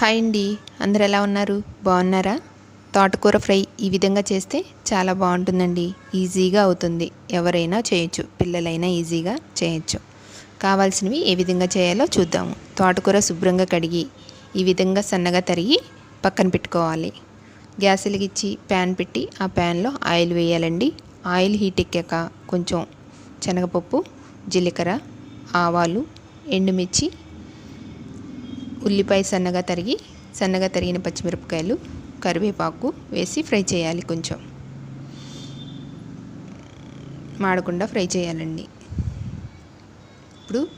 Hi అండి. అందరు ఎలా ఉన్నారు? బాగున్నారా? తోటకూర ఫ్రై ఈ విధంగా చేస్తే చాలా బాగుంటుందండి. ఈజీగా అవుతుంది. ఎవరైనా చేయొచ్చు. పిల్లలైనా ఈజీగా చేయొచ్చు. కావాల్సినవి ఏ విధంగా చేయాలో చూద్దాము. తోటకూర శుభ్రంగా కడిగి ఈ విధంగా సన్నగా తరిగి పక్కన పెట్టుకోవాలి. గ్యాస్ వెలిగించి ప్యాన్ పెట్టి ఆ ప్యాన్లో ఆయిల్ వేయాలండి. ఆయిల్ హీట్ ఎక్కాక కొంచెం శనగపప్పు జీలకర్ర ఆవాలు ఎండుమిర్చి ఉల్లిపాయ సన్నగా తరిగి సన్నగా తరిగిన పచ్చిమిరపకాయలు కరివేపాకు వేసి ఫ్రై చేయాలి కొంచెం. మాడకుండా ఫ్రై చేయాలండి. ఇప్పుడు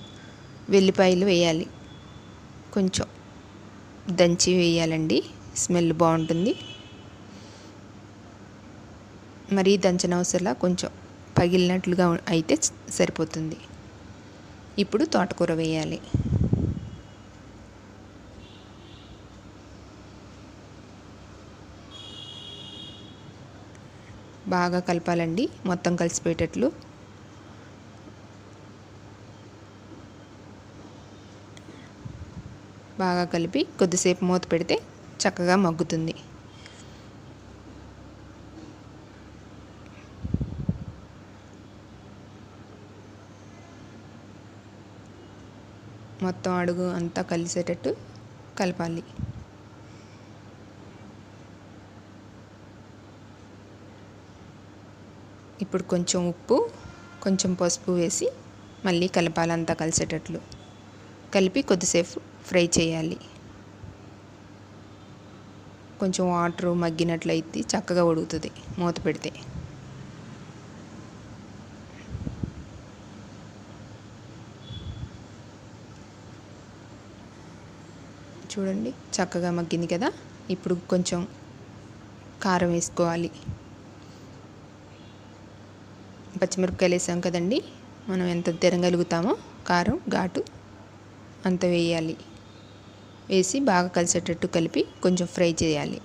వెల్లిపాయలు వేయాలి. కొంచెం దంచి వేయాలండి. స్మెల్ బాగుంటుంది. మరీ దంచనవసరంలా కొంచెం పగిలినట్లుగా అయితే సరిపోతుంది. ఇప్పుడు తోటకూర వేయాలి. బాగా కలపాలండి. మొత్తం కలిసిపోయేటట్లు. బాగా కలిపి కొద్దిసేపు మూత పెడితే చక్కగా మగ్గుతుంది. మొత్తం అడుగు అంతా కలిసేటట్టు కలపాలి. ఇప్పుడు కొంచెం ఉప్పు కొంచెం పసుపు వేసి మళ్ళీ కలపాలంతా కలిసేటట్లు. కలిపి కొద్దిసేపు ఫ్రై చేయాలి. కొంచెం వాటర్ మగ్గినట్లయితే చక్కగా ఉడుకుతుంది మూత పెడితే. చూడండి చక్కగా మగ్గింది కదా? ఇప్పుడు కొంచెం కారం వేసుకోవాలి. పచ్చిమిరపకాయలు వేసాం కదండి. మనం ఎంత తినగలుగుతామో కారం ఘాటు అంత వేయాలి. వేసి బాగా కలిసేటట్టు కలిపి కొంచెం ఫ్రై చేయాలి.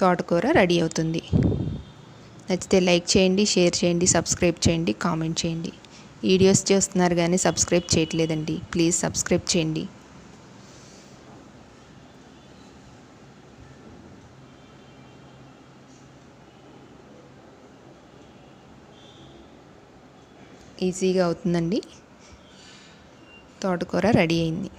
తోటకూర రెడీ అవుతుంది. నచ్చితే లైక్ చేయండి షేర్ చేయండి సబ్స్క్రైబ్ చేయండి కామెంట్ చేయండి. వీడియోస్ చేస్తున్నారు కానీ సబ్స్క్రైబ్ చేయట్లేదండి. ప్లీజ్ సబ్స్క్రైబ్ చేయండి. ఈజీగా అవుతుందండి. తోటకూర రెడీ అయింది.